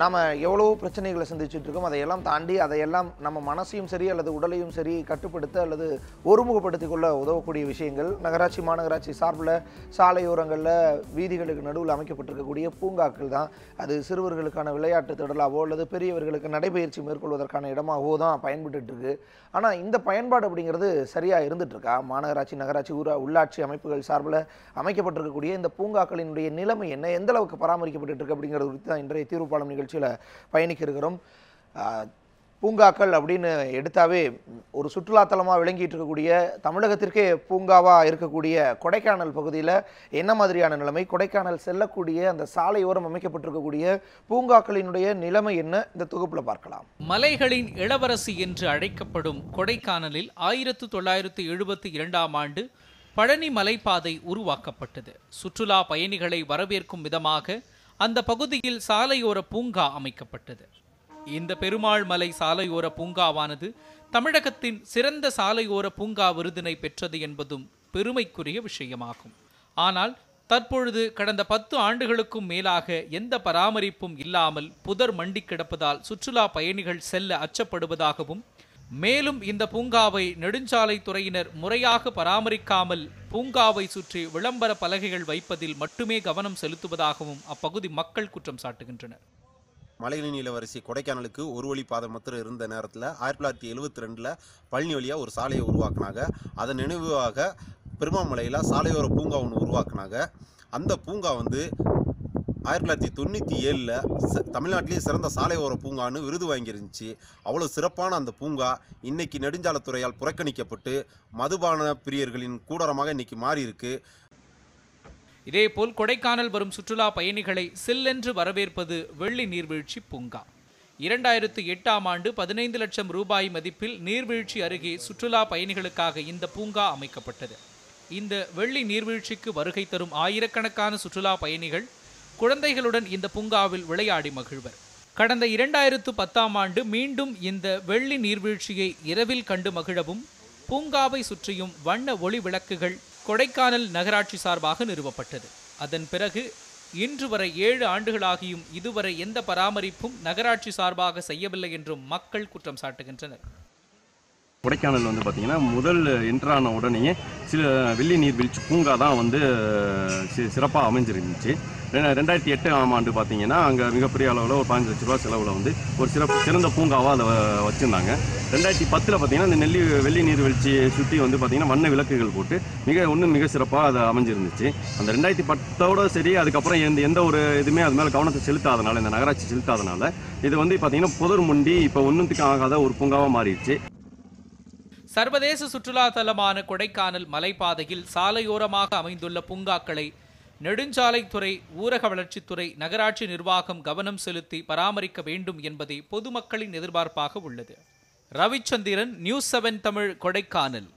நாம் எவ்வளவோ பிரச்சனைகளை சந்திச்சுட்டு இருக்கோம் அதையெல்லாம் தாண்டி அதையெல்லாம் நம்ம மனசையும் சரி அல்லது உடலையும் சரி கட்டுப்படுத்த அல்லது ஒருமுகப்படுத்திக் கொள்ள உதவக்கூடிய விஷயங்கள் நகராட்சி மாநகராட்சி சார்பில் சாலையோரங்களில் வீதிகளுக்கு நடுவில் அமைக்கப்பட்டிருக்கக்கூடிய பூங்காக்கள் தான். அது சிறுவர்களுக்கான விளையாட்டு திடலாவோ அல்லது பெரியவர்களுக்கு நடைபயிற்சி மேற்கொள்வதற்கான இடமாகவோ தான் பயன்பட்டுட்டு இருக்கு. ஆனால் இந்த பயன்பாடு அப்படிங்கிறது சரியாக இருந்துட்டுருக்கா மாநகராட்சி நகராட்சி ஊரா உள்ளாட்சி அமைப்புகள் சார்பில் அமைக்கப்பட்டிருக்கக்கூடிய இந்த பூங்காக்களினுடைய நிலைமை என்ன? எந்த அளவுக்கு பராமரிக்கப்பட்டு இருக்கு அப்படிங்கிறது குறித்து தான் இன்றைய தீர்வுப்பாளம் நிகழ்ச்சியில் பயணிக்க இருக்கிறோம் பூங்காக்கள் அப்படின்னு எடுத்தாவே ஒரு சுற்றுலாத்தலமாக விளங்கிட்டு இருக்கக்கூடிய தமிழகத்திற்கே பூங்காவாக இருக்கக்கூடிய கொடைக்கானல் பகுதியில் என்ன மாதிரியான நிலைமை? கொடைக்கானல் செல்லக்கூடிய அந்த சாலையோரம் அமைக்கப்பட்டிருக்கக்கூடிய பூங்காக்களினுடைய நிலைமை என்ன? இந்த தொகுப்பில் பார்க்கலாம். மலைகளின் இளவரசி என்று அழைக்கப்படும் கொடைக்கானலில் ஆயிரத்து தொள்ளாயிரத்து எழுபத்தி இரண்டாம் ஆண்டு பழனி மலைப்பாதை உருவாக்கப்பட்டது. சுற்றுலா பயணிகளை வரவேற்கும் விதமாக அந்த பகுதியில் சாலையோர பூங்கா அமைக்கப்பட்டது. இந்த பெருமாள் மலை சாலையோர பூங்காவானது தமிழகத்தின் சிறந்த சாலையோர பூங்கா விருதினை பெற்றது என்பதும் பெருமைக்குரிய விஷயமாகும். ஆனால் தற்பொழுது கடந்த பத்து ஆண்டுகளுக்கும் மேலாக எந்த பராமரிப்பும் இல்லாமல் புதர் மண்டி கிடப்பதால் சுற்றுலா பயணிகள் செல்ல அச்சப்படுவதாகவும் மேலும் இந்த பூங்காவை நெடுஞ்சாலை துறையினர் முறையாக பராமரிக்காமல் பூங்காவை சுற்றி விளம்பர பலகைகள் வைப்பதில் மட்டுமே கவனம் செலுத்துவதாகவும் அப்பகுதி மக்கள் குற்றம் சாட்டுகின்றனர். மலைகளின் இளவரசி கொடைக்கானலுக்கு ஒரு வழி பாதை மாத்திரம் இருந்த நேரத்தில் ஆயிரத்தி தொள்ளாயிரத்தி எழுபத்தி ரெண்டில் பழனி வழியாக ஒரு சாலையை உருவாக்குனாங்க. அதன் நினைவாக பெருமாமலையில் சாலையோர பூங்கா ஒன்று உருவாக்குனாங்க. அந்த பூங்கா வந்து ஆயிரத்தி தொள்ளாயிரத்தி தொண்ணூற்றி ஏழில் தமிழ்நாட்டிலேயே சிறந்த சாலையோர பூங்கான்னு விருது வாங்கியிருந்துச்சு. அவ்வளோ சிறப்பான அந்த பூங்கா இன்றைக்கி நெடுஞ்சாலைத்துறையால் புறக்கணிக்கப்பட்டு மதுபான பிரியர்களின் கூடாரமாக இன்னைக்கு மாறியிருக்கு. இதேபோல் கொடைக்கானல் வரும் சுற்றுலா பயணிகளை சில்லென்று வரவேற்பது வெள்ளி நீர்வீழ்ச்சி பூங்கா. இரண்டாயிரத்து எட்டாம் ஆண்டு பதினைந்து லட்சம் ரூபாய் மதிப்பில் நீர்வீழ்ச்சி அருகே சுற்றுலா பயணிகளுக்காக இந்த பூங்கா அமைக்கப்பட்டது. இந்த வெள்ளி நீர்வீழ்ச்சிக்கு வருகை தரும் ஆயிரக்கணக்கான சுற்றுலா பயணிகள் குழந்தைகளுடன் இந்த பூங்காவில் விளையாடி மகிழ்வர். கடந்த இரண்டாயிரத்து பத்தாம் ஆண்டு மீண்டும் இந்த வெள்ளி நீர்வீழ்ச்சியை இரவில் கண்டு மகிழவும் பூங்காவை சுற்றியும் வண்ண ஒளி விளக்குகள் கொடைக்கானல் நகராட்சி சார்பாக நிறுவப்பட்டது. அதன் பிறகு இன்று வரை ஏழு ஆண்டுகளாகியும் இதுவரை எந்த பராமரிப்பும் நகராட்சி சார்பாக செய்யவில்லை என்றும் மக்கள் குற்றம் சாட்டுகின்றனர். கொடைக்கானல் வந்து பார்த்திங்கன்னா முதல் என்ட்ரான உடனேயே சில வெள்ளி நீர்வீழ்ச்சி பூங்கா தான் வந்து சி சிறப்பாக அமைஞ்சிருந்துச்சு. ரெ- ரெண்டாயிரத்தி எட்டாம் ஆண்டு பார்த்தீங்கன்னா அங்கே மிகப்பெரிய அளவில் ஒரு பதினஞ்சு லட்ச ரூபா செலவில் வந்து ஒரு சிறப்பு சிறந்த பூங்காவாக அதை வச்சுருந்தாங்க. ரெண்டாயிரத்தி பத்தில் பார்த்தீங்கன்னா இந்த நெல்லி வெள்ளி நீர்வீழ்ச்சியை சுற்றி வந்து பார்த்திங்கன்னா வண்ண விளக்குகள் போட்டு மிக ஒன்றும் மிக சிறப்பாக அதை அமைஞ்சிருந்துச்சு. அந்த ரெண்டாயிரத்தி பத்தோட சரி அதுக்கப்புறம் எந்த எந்த ஒரு இதுவுமே அது மேலே கவனத்தை செலுத்தாதனால இந்த நகராட்சி செலுத்தாதனால இது வந்து பார்த்திங்கன்னா புதர் முண்டி இப்போ ஒன்றுத்துக்கு ஆகாத ஒரு பூங்காவாக மாறிடுச்சு. சர்வதேச சுற்றுலா தலமான கொடைக்கானல் மலைப்பாதையில் சாலையோரமாக அமைந்துள்ள பூங்காக்களை நெடுஞ்சாலைத்துறை ஊரக வளர்ச்சித்துறை நகராட்சி நிர்வாகம் கவனம் செலுத்தி பராமரிக்க வேண்டும் என்பதே பொதுமக்களின் எதிர்பார்ப்பாக உள்ளது. Ravichandran news seven Tamil Kodaikanal.